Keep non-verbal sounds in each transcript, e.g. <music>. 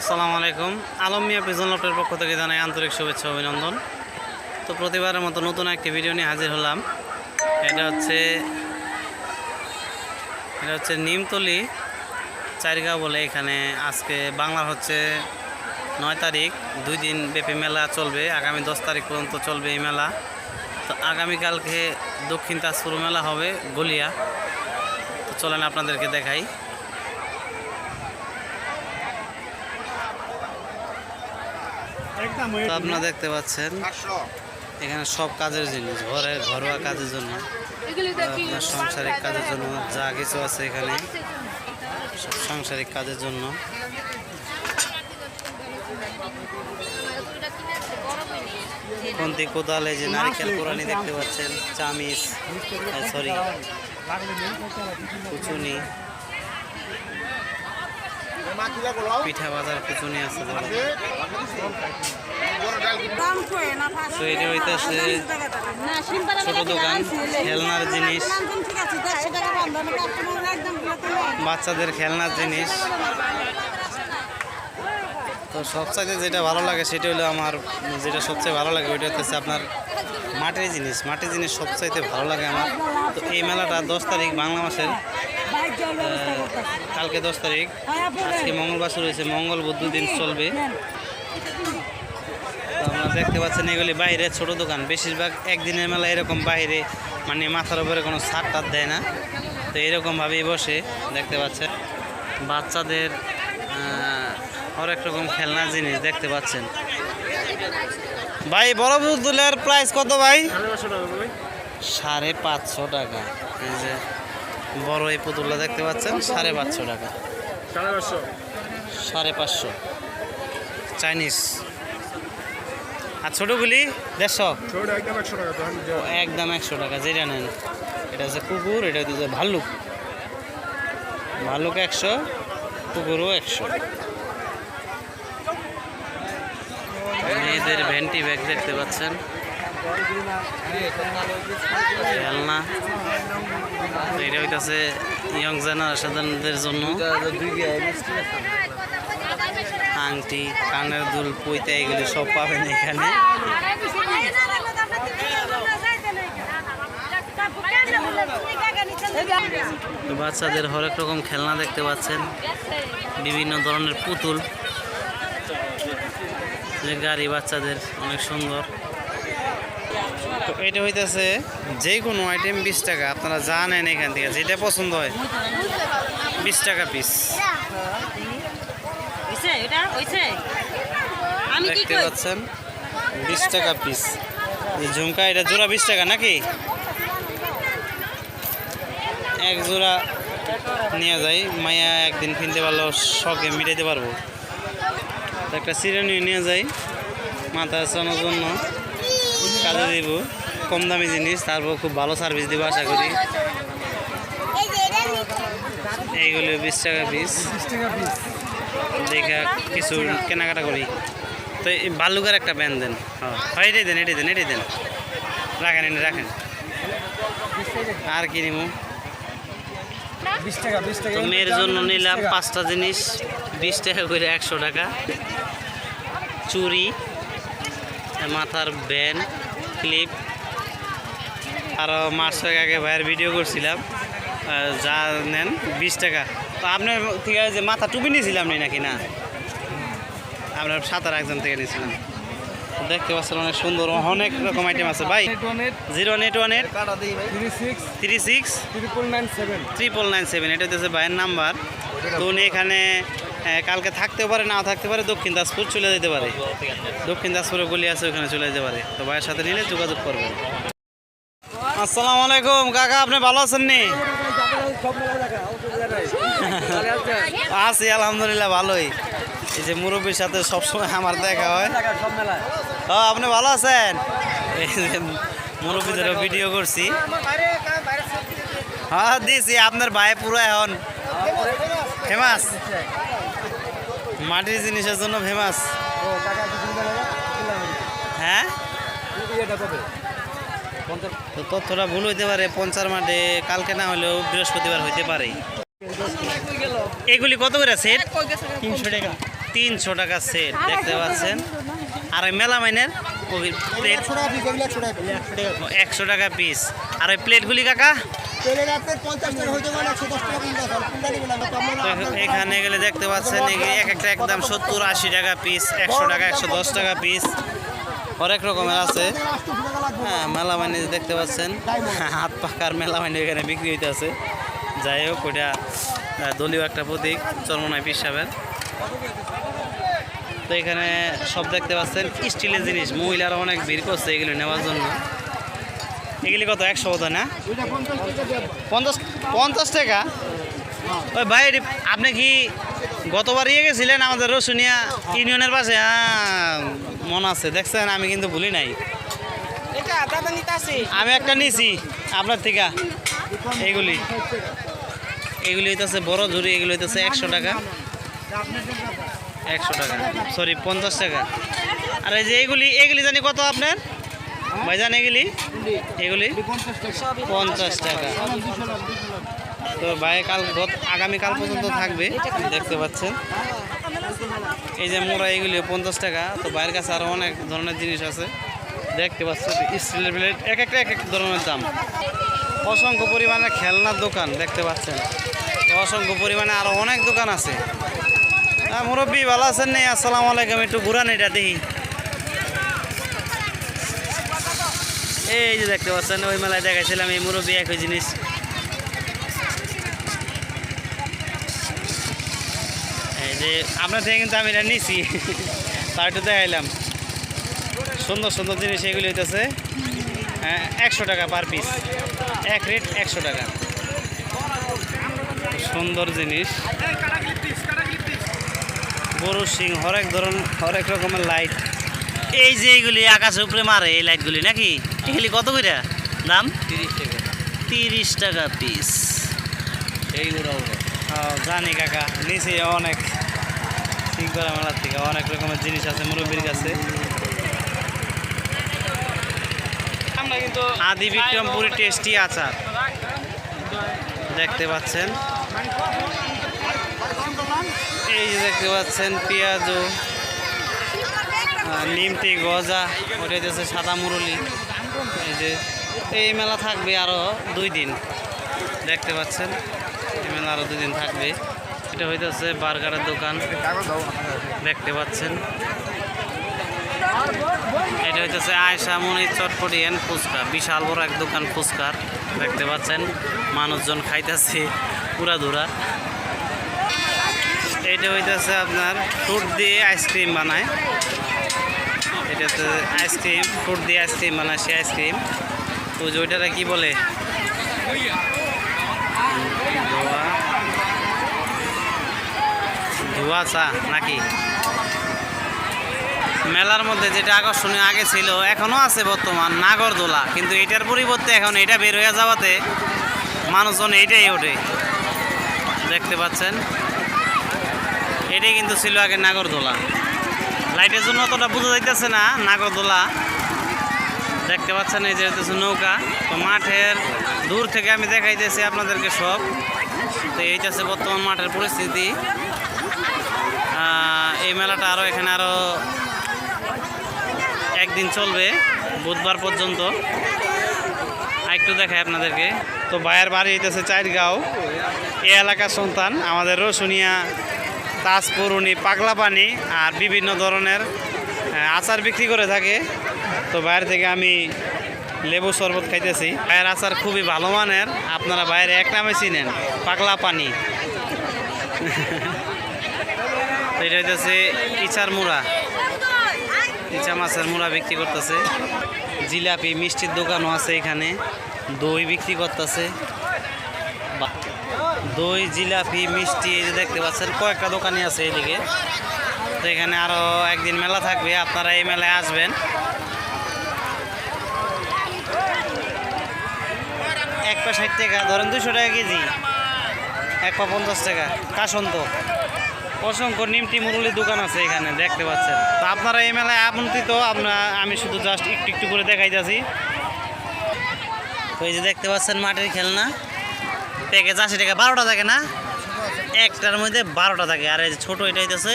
আসসালামু আলাইকুম। আলম মিয়া পিজন লফটের পক্ষ থেকে জানাই আন্তরিক শুভেচ্ছা অভিনন্দন। তো প্রতিবারের মতো নতুন একটি ভিডিও নিয়ে হাজির হলাম। এটা হচ্ছে এটা হচ্ছে নিমতলি চারিগাঁও বলে এখানে আজকে বাংলার হচ্ছে নয় তারিখ। দুই দিন ব্যাপী মেলা চলবে। আগামী দশ তারিখ পর্যন্ত চলবে এই মেলা। তো আগামীকালকে দক্ষিণ তাজপুর মেলা হবে, গলিয়া। তো চলেন আপনাদেরকে দেখাই। তো আপনারা দেখতে পাচ্ছেন এখানে সব কাজের জিনিস ঘরে ঘরোয়া কাজের জন্য আপনার সাংসারিক কাজের জন্য যা কিছু আছে এখানে সব সাংসারিক কাজের জন্য। কোনটি কোদাল এই যে নারিকেল কোরআনি দেখতে পাচ্ছেন চামিচ সরি কুচুনি। পিঠা বাজার আছে তো এটা হইতেছে ছোট দোকান খেলনার জিনিস। বাচ্চাদের খেলনার জিনিস। তো সবচাইতে যেটা ভালো লাগে সেটা হলো আমার যেটা সবচেয়ে ভালো লাগে ওইটা হচ্ছে আপনার মাটির জিনিস। মাটির জিনিস সবচাইতে ভালো লাগে আমার। তো এই মেলাটা দশ তারিখ বাংলা মাসের। কালকে দশ তারিখ। আজকে মঙ্গলবার শুরু হয়েছে মঙ্গল বুধ দিন। চলবে আপনারা দেখতে পাচ্ছেন এগুলি বাইরে ছোট দোকান। বেশিরভাগ একদিনের মেলা এরকম বাইরে মানে মাথার উপরে কোনো ছাদ টাদ দেয় না। তো এরকমভাবেই বসে দেখতে পাচ্ছেন। বাচ্চাদের আহ, হরেক রকম খেলনার জিনিস দেখতে পাচ্ছেন। ভাই বড় পুতুলের প্রাইস কত ভাই? সাড়ে পাঁচশো টাকা। এই যে বড় এই পুতুলটা দেখতে পাচ্ছেন সাড়ে পাঁচশো টাকা। সাড়ে পাঁচশো? চাইনিজ। আর ছোটোগুলি দেড়শো। একদম একশো টাকা যেটা নেন। এটা হচ্ছে কুকুর এটা হচ্ছে ভাল্লুক। ভাল্লুক একশো কুকুরও একশো। মেয়েদের ভ্যান্টি ব্যাগ দেখতে পাচ্ছেন। খেলনা। এটা হইতাছে ইয়ং জন্য। আংটি, কানের দুল পইতে এগুলি সব পাবেন এখানে। বাচ্চাদের হরেক রকম খেলনা দেখতে পাচ্ছেন। বিভিন্ন ধরনের পুতুল। গাড়ি বাচ্চাদের, অনেক সুন্দর। তো এটা হইতেছে যে কোনো আইটেম বিশ টাকা আপনারা যা নেন এখান থেকে যেটা পছন্দ হয়। বিশ টাকা পিস দেখতে পাচ্ছেন বিশ টাকা পিস ঝুমকা এটা জোড়া বিশ টাকা নাকি? এক জোড়া নিয়ে যাই মায়া একদিন কিনতে পারল শখে মিটাইতে পারব। একটা সিরানি নিয়ে যাই মাথা চানোর জন্য। কাজে দিব, কম দামি জিনিস, তারপর খুব ভালো সার্ভিস দিব আশা করি। এইগুলো বিশ টাকা পিস দেখা কিছু কেনাকাটা করি। তো এই বালুকের একটা ব্যান দেন। হ্যাঁ এটাই দেন এটাই দেন এটাই দেন। রাখেন, এনে রাখেন। আর কি নিব? মেয়ের জন্য নিলাম পাঁচটা জিনিস, বিশ টাকা করে একশো টাকা। চুড়ি, মাথার ব্যান। ক্লিপ আরও মাস আগে ভাইয়ের ভিডিও করছিলাম। যা নেন বিশ টাকা। তো আপনার থেকে যে মাথা টুপি নিয়েছিলাম নি নাকি? না। আপনার সাঁতার একজন থেকে নিয়েছিলাম। দেখতে পাচ্ছেন অনেক সুন্দর অনেক রকম আইটেম আছে। ভাই zero one eight one eight three six three six triple nine seven triple nine seven এটা হচ্ছে ভাইয়ের নাম্বার তো উনি এখানে আহ, কালকে থাকতে পারে না থাকতে পারে দক্ষিণ দাসপুর চলে যেতে পারে। দক্ষিণ দাসপুরে গলি আছে ওখানে চলে যেতে পারে। তো ভাইয়ের সাথে নিলে যোগাযোগ করবেন। আসসালামু আলাইকুম কাকা আপনি ভালো আছেন নি? <laughs> আছি আলহামদুলিল্লাহ ভালোই। এই যে মুরব্বীর সাথে সবসময় আমার দেখা হয়। ও আপনি ভালো আছেন? মুরব্বীদেরও ভিডিও করছি। হ্যাঁ দিয়েছি আপনার ভাই পুরো এখন ফেমাস মাটির জিনিসের জন্য ফেমাস হ্যাঁ? তো তথ্যটা ভুল হইতে পারে পঞ্চার মাঠে কালকে না হলেও বৃহস্পতিবার হইতে পারে। এগুলি কত করে সেট তিনশো টাকা। তিনশো টাকা সেট দেখতে পাচ্ছেন। আর মেলা মাইনের প্লেট। একশো টাকা পিস পিস পিস আর ওই প্লেটগুলি কাকা? এখানে গেলে দেখতে পাচ্ছেন এক একটা একদম সত্তর আশি টাকা পিস একশো টাকা একশো দশ টাকা পিস অনেক রকমের আছে। হ্যাঁ মেলা হ্যাঁ দেখতে পাচ্ছেন। হাত পাকার মেলামাইনে এখানে বিক্রি হইতেছে। যাই হোক ওইটা দলীয় একটা প্রতীক চরমনায় পিসাবের তো এখানে সব দেখতে পাচ্ছেন স্টিলের জিনিস। মহিলারা অনেক ভিড় করছে এগুলো নেওয়ার জন্য। এগুলি কত? একশো কত না? পঞ্চাশ পঞ্চাশ টাকা? ওই ভাই আপনি কি গতবার ইয়ে গেছিলেন আমাদের রসুনিয়া ইউনিয়নের পাশে? হ্যাঁ মনে আছে। দেখছেন আমি কিন্তু ভুলি নাই। আমি একটা নিছি আপনার থেকে। এইগুলি এইগুলি হইতেছে বড় ঝুড়ি এগুলি হইতেছে একশো টাকা। একশো টাকা। সরি পঞ্চাশ টাকা। আর এই যে এইগুলি এগুলি জানি কত আপনার? ভাইজান, এগুলি? এগুলি? পঞ্চাশ টাকা। তো ভাই, কাল আগামীকাল পর্যন্ত থাকবে, দেখতে পাচ্ছেন। এই যে মোড়া এগুলি পঞ্চাশ টাকা। তো ভাইয়ের কাছে আরও অনেক ধরনের জিনিস আছে। দেখতে পাচ্ছেন, স্টিলের প্লেট। এক একটা, এক এক ধরনের দাম। অসংখ্য পরিমাণে খেলনার দোকান, দেখতে পাচ্ছেন। অসংখ্য পরিমাণে আরও অনেক দোকান আছে। মুরব্বী, ভালো আছেন নি? আসসালামু আলাইকুম, একটু ঘুরান এটা দেখি। এই যে দেখতে পাচ্ছেন, ওই মেলায় দেখাইছিলাম এই মুরব্বী একই জিনিস। এই যে আপনার থেকে কিন্তু আমি এটা নিছি একটু দেখাইলাম। সুন্দর সুন্দর জিনিস এগুলি হইতেছে। একশো টাকা পার পিস। এক রেট একশো টাকা। সুন্দর জিনিস। গরু সিং হরেক ধরন হরেক রকমের লাইট এই যে এইগুলি আকাশের উপরে মারে এই লাইটগুলি নাকি? এগুলি কত করে দাম? তিরিশ টাকা। তিরিশ টাকা পিস এইগুলো জানি কাকা নিচে অনেক ঠিক করা মেলার থেকে অনেক রকমের জিনিস আছে মুরব্বীর কাছে। আদি বিক্রমপুরি টেস্টি আচার। দেখতে পাচ্ছেন। এই যে দেখতে পাচ্ছেন, পেঁয়াজু নিমটি, গজা, ওটা হচ্ছে সাদা মুরলি। এই যে, এই মেলা থাকবে আরও দুই দিন, দেখতে পাচ্ছেন। এই মেলা আরও দুই দিন থাকবে। এটা হইতেছে বার্গারের দোকান, দেখতে পাচ্ছেন। এটা হইতেছে আয়সা মনির চটপটি এন্ড ফুচকা, বিশাল বড় এক দোকান ফুচকার, দেখতে পাচ্ছেন। মানুষজন খাইতেছে পুরা ধুরা এটা হইতেছে আপনার ফ্রুট দিয়ে আইসক্রিম বানায়। এটা হচ্ছে আইসক্রিম ফ্রুট দিয়ে আইসক্রিম বানায় সে আইসক্রিম তো ওইটারে কি বলে? ধোয়া। ধোয়া চা নাকি? মেলার মধ্যে যেটা আকর্ষণীয় আগে ছিল এখনও আছে বর্তমান নাগরদোলা কিন্তু এটার পরিবর্তে এখন এটা বের হয়ে যাওয়াতে মানুষজন এইটাই ওঠে। দেখতে পাচ্ছেন? এটাই কিন্তু ছিল আগে নাগরদোলা। লাইটের জন্য অতটা বোঝা যাইতেছে না, নাগরদোলা। দেখতে পাচ্ছেন এই যে হচ্ছে নৌকা। তো মাঠের দূর থেকে আমি দেখাইতেছি আপনাদেরকে সব। তো এইটা হচ্ছে বর্তমান মাঠের পরিস্থিতি। এই মেলাটা আরও এখানে আরও একদিন চলবে, বুধবার পর্যন্ত। একটু দেখাই আপনাদেরকে। তো ভাইয়ের বাড়ি হইতেছে চাইরগাঁও। এই এলাকার সন্তান, আমাদের রসুনিয়া তাজপুর উনি পাগলা পানি আর বিভিন্ন ধরনের আচার বিক্রি করে থাকে। তো বাইরে থেকে আমি লেবু শরবত খাইতেছি। ভাইয়ের আচার খুবই ভালো মানের, আপনারা বাইরে এক নামে চিনেন পাগলা পানি এটা হইতেছে ইচার মুড়া। ইচা মাছের মুড়া বিক্রি করতেছে। জিলাপি, মিষ্টির দোকানও আছে এখানে। দই বিক্রি করতেছে। দই জিলাপি মিষ্টি, এই যে দেখতে পাচ্ছেন, কয়েকটা দোকানই আছে এদিকে। তো এখানে আরও একদিন মেলা থাকবে, আপনারা এই মেলায় আসবেন। এক পা ষাট টাকা, ধরেন দুশো টাকা কেজি। এক পা পঞ্চাশ টাকা, কাসন্ত। অসংখ্য নিমটি মুরুলির দোকান আছে এখানে, দেখতে পাচ্ছেন। তো আপনারা এই মেলায় আমন্ত্রিত আপনার আমি শুধু জাস্ট একটু একটু করে দেখাইতেছি। তো এই যে দেখতে পাচ্ছেন মাটির খেলনা। প্যাকেজ আশি টাকা বারোটা থাকে না? একটার মধ্যে বারোটা থাকে। আর এই যে ছোটো এটা হইতেছে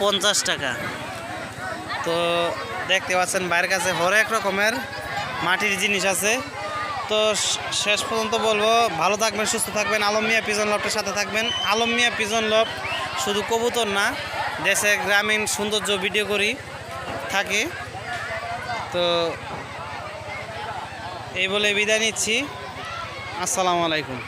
পঞ্চাশ টাকা। তো দেখতে পাচ্ছেন বাইরের কাছে হরেক রকমের মাটির জিনিস আছে। তো শেষ পর্যন্ত বলব, ভালো থাকবেন, সুস্থ থাকবেন। আলম মিয়া পিজন লফটের সাথে থাকবেন। আলম মিয়া পিজন লফট শুধু কবুতর না, দেশে গ্রামীণ সৌন্দর্য ভিডিও করি, থাকে। তো এই বলে বিদায় নিচ্ছি। আসসালামু আলাইকুম।